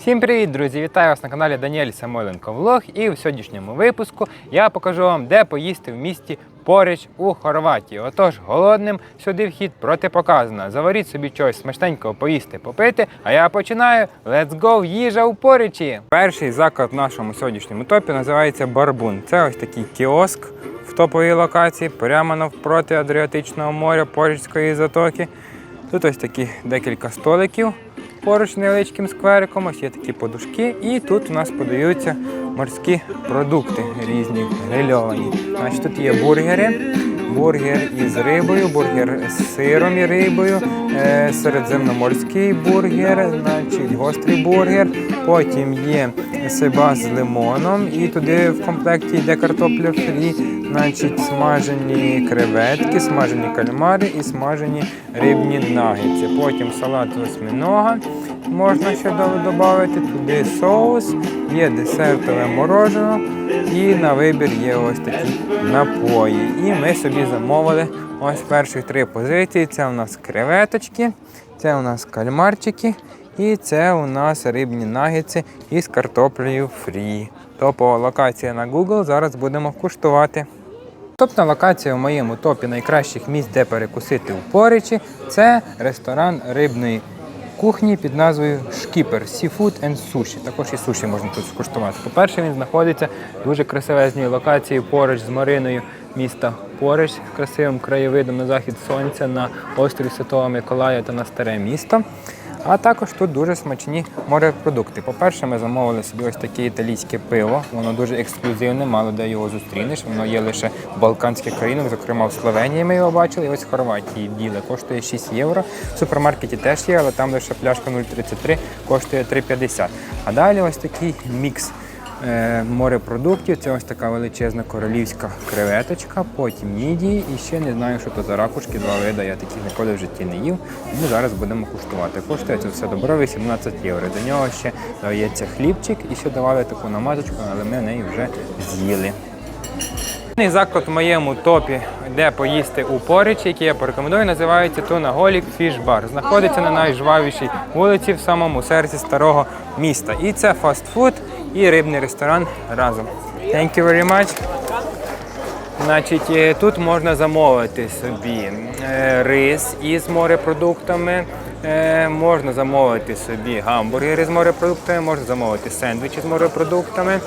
Всім привіт, друзі! Вітаю вас на каналі Даніель Самойленко Влог. І в сьогоднішньому випуску я покажу вам, де поїсти в місті Поріч у Хорватії. Отож, голодним сюди вхід протипоказано. Заваріть собі чогось смачненького поїсти, попити. А я починаю. Let's go! Їжа у Порічі! Перший заклад в нашому сьогоднішньому топі називається Барбун. Це ось такий кіоск в топовій локації, прямо навпроти Адріатичного моря, Порічської затоки. Тут ось такі декілька столиків поруч невеличким сквериком, ось є такі подушки, і тут у нас подаються морські продукти різні, грильовані. Значить, тут є бургери, бургер із рибою, бургер з сиром і рибою, е, середземноморський бургер, значить, гострий бургер. Потім є сиба з лимоном, і туди в комплекті йде картопля фрі, значить, смажені креветки, смажені кальмари і смажені рибні нагетси. Потім салат осьминога можна ще додати, туди соус, є десертове мороженое і на вибір є ось такі напої. І ми собі замовили ось перші три позиції. Це у нас креветочки, це у нас кальмарчики. І це у нас рибні нагетси із картоплею фрі. Топова локація на Google. Зараз будемо куштувати. Топна локація в моєму топі найкращих місць, де перекусити у Поричі, це ресторан рибної кухні під назвою Шкіпер Seafood and Sushi. Також і суші можна тут скуштувати. По-перше, він знаходиться в дуже красивезній локації поруч з Мариною міста Порич, з красивим краєвидом на захід сонця, на острів Святого Миколая та на старе місто. А також тут дуже смачні морепродукти. По-перше, ми замовили собі ось таке італійське пиво. Воно дуже ексклюзивне, мало де його зустрінеш. Воно є лише в Балканських країнах, зокрема в Словенії ми його бачили. І ось в Хорватії діле коштує 6 євро. В супермаркеті теж є, але там лише пляшка 0,33 коштує 3,50. А далі ось такий мікс морепродуктів. Це ось така величезна королівська креветочка, потім мідії і ще не знаю, що то за ракушки, два вида. Я таких ніколи в житті не їв. Ми зараз будемо куштувати. Коштує це все добро 18 євро. До нього ще дається хлібчик і ще давали таку намазочку, але ми неї вже з'їли. Заклад в моєму топі, де поїсти у Порічі, який я порекомендую, називається Тунаголік Фіш Бар. Знаходиться на найжвавішій вулиці в самому серці старого міста. І це фастфуд і рибний ресторан разом. Thank you very much. Значить, е, тут можна замовити собі е, рис із морепродуктами, е, можна замовити собі гамбургери з морепродуктами, можна замовити сендвічі з морепродуктами.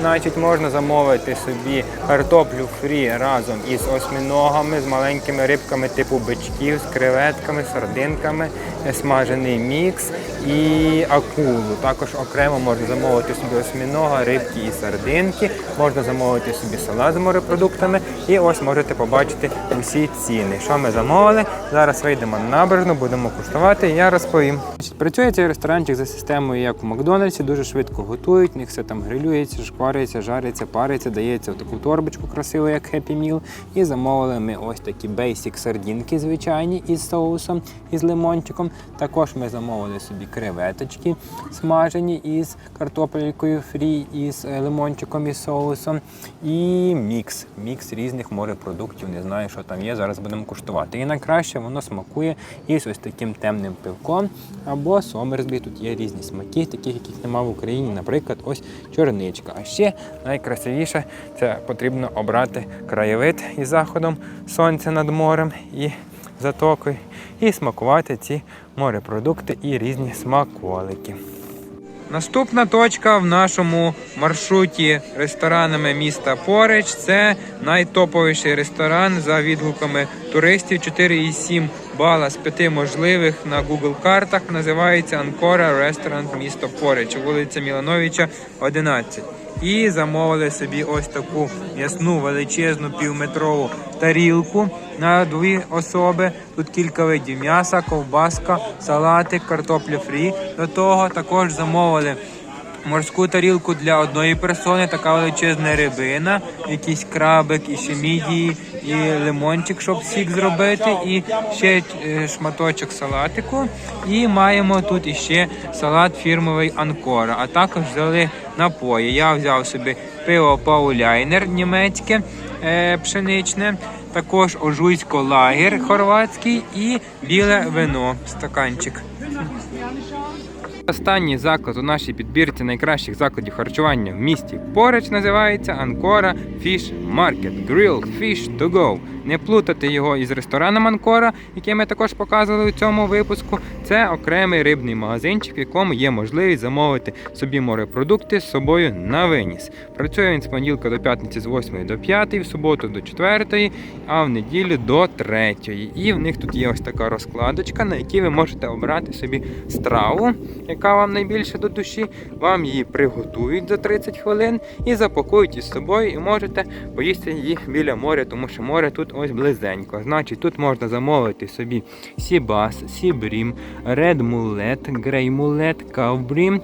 Значить, можна замовити собі картоплю фрі разом із осьминогами, з маленькими рибками типу бичків, з креветками, сардинками, е, смажений мікс і акулу. Також окремо можна замовити собі осьминога, рибки і сардинки. Можна замовити собі салат з морепродуктами. І ось можете побачити усі ціни. Що ми замовили? Зараз вийдемо на набережну, будемо куштувати. І Я розповім. Працює цей ресторанчик за системою, як у Макдональдсі, дуже швидко готують. В них все там грилюється, шквариться, жариться, париться, дається в таку торбочку красиву, як Happy Meal. І замовили ми ось такі бейсік сардінки звичайні із соусом із лимончиком. Також ми замовили собі креветочки смажені із картопелькою фрі, із е, лимончиком і соусом. І мікс. Мікс різних морепродуктів. Не знаю, що там є. Зараз будемо куштувати. І найкраще воно смакує із ось таким темним пивком або сомерсбі. Тут є різні смаки, таких, яких немає в Україні. Наприклад, ось чорничка. А ще найкрасивіше це потрібно обрати краєвид із заходом сонця над морем і затокою, і смакувати ці морепродукти і різні смаколики. Наступна точка в нашому маршруті ресторанами міста Порич це найтоповіший ресторан за відгуками туристів. 4,7 бала з 5 можливих на Google картах. Називається Анкора Ресторан місто Порич, вулиця Мілановича, 11. І замовили собі ось таку м'ясну величезну півметрову тарілку на дві особи. Тут кілька видів м'яса, ковбаска, салати, картоплі фрі. До того також замовили морську тарілку для одної персони, така величезна рибина, якийсь крабик, і ще мідії, і лимончик, щоб сік зробити, і ще е, шматочок салатику. І маємо тут іще салат фірмовий Анкора, а також взяли напої. Я взяв собі пиво Пауляйнер німецьке е, пшеничне. Також ожуйсько лагер хорватський і біле вино, стаканчик. Останній заклад у нашій підбірці найкращих закладів харчування в місті поруч називається Анкора Fish Market Grilled Fish to Go. Не плутати його із рестораном Анкора, який ми також показували у цьому випуску. Це окремий рибний магазинчик, в якому є можливість замовити собі морепродукти з собою на виніс. Працює він з понеділка до п'ятниці з 8 до 5, в суботу до 4, а в неділю до 3. І в них тут є ось така розкладочка, на якій ви можете обрати собі страву, яка вам найбільше до душі. Вам її приготують за 30 хвилин і запакують із собою, і можете поїсти її біля моря, тому що море тут ось близенько. Значить, тут можна замовити собі сібас, сібрім, ред мулет, грей мулет, кавбрім.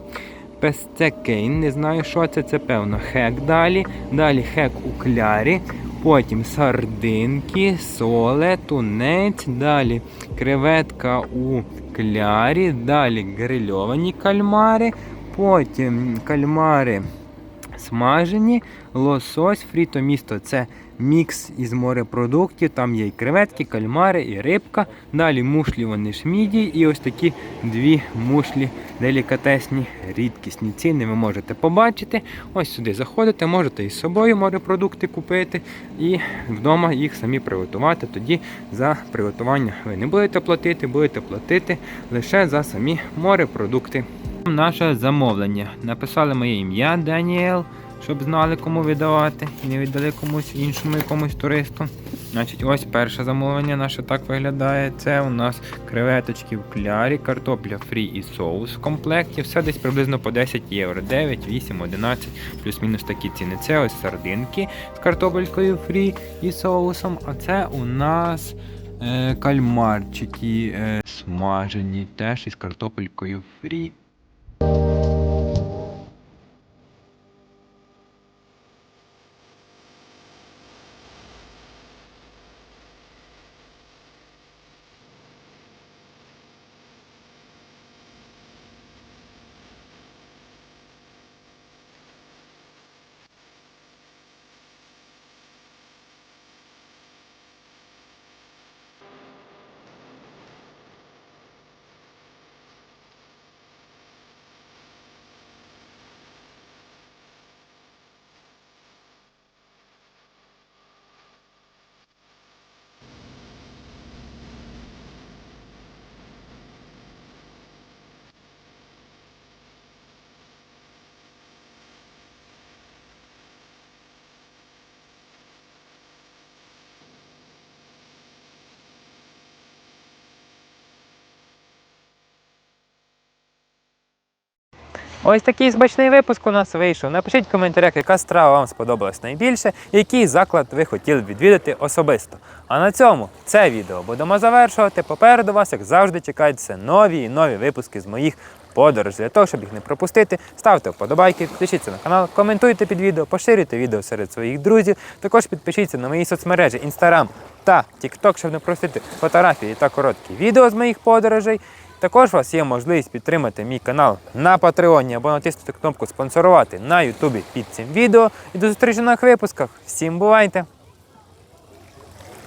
Пестекейн, не знаю, що це, це певно хек далі. Далі хек у клярі, потім сардинки, соле, тунець, далі креветка у клярі, далі грильовані кальмари, потім кальмари смажені, лосось, фріто місто це мікс із морепродуктів. Там є і креветки, кальмари, і рибка. Далі мушлі вони ж міді, і ось такі дві мушлі делікатесні, рідкісні ціни ви можете побачити. Ось сюди заходите, можете із собою морепродукти купити і вдома їх самі приготувати. Тоді за приготування ви не будете платити, будете платити лише за самі морепродукти. Наше замовлення. Написали моє ім'я Даніел, щоб знали, кому віддавати, і не віддали комусь іншому якомусь туристу. Значить, ось перше замовлення наше так виглядає. Це у нас креветочки в клярі, картопля фрі і соус в комплекті. Все десь приблизно по 10 євро. 9, 8, 11, плюс-мінус такі ціни. Це ось сардинки з картопелькою фрі і соусом. А це у нас е, кальмарчики е, смажені теж із картопелькою фрі. Ось такий смачний випуск у нас вийшов. Напишіть в коментарях, яка страва вам сподобалась найбільше, який заклад ви хотіли відвідати особисто. А на цьому це відео будемо завершувати. Попереду вас, як завжди, чекають нові і нові випуски з моїх подорожей. Для того, щоб їх не пропустити, ставте вподобайки, підпишіться на канал, коментуйте під відео, поширюйте відео серед своїх друзів. Також підпишіться на мої соцмережі Instagram та TikTok, щоб не пропустити фотографії та короткі відео з моїх подорожей. Також у вас є можливість підтримати мій канал на Патреоні або натиснути кнопку спонсорувати на Ютубі під цим відео. І до зустрічі в нових випусках. Всім бувайте!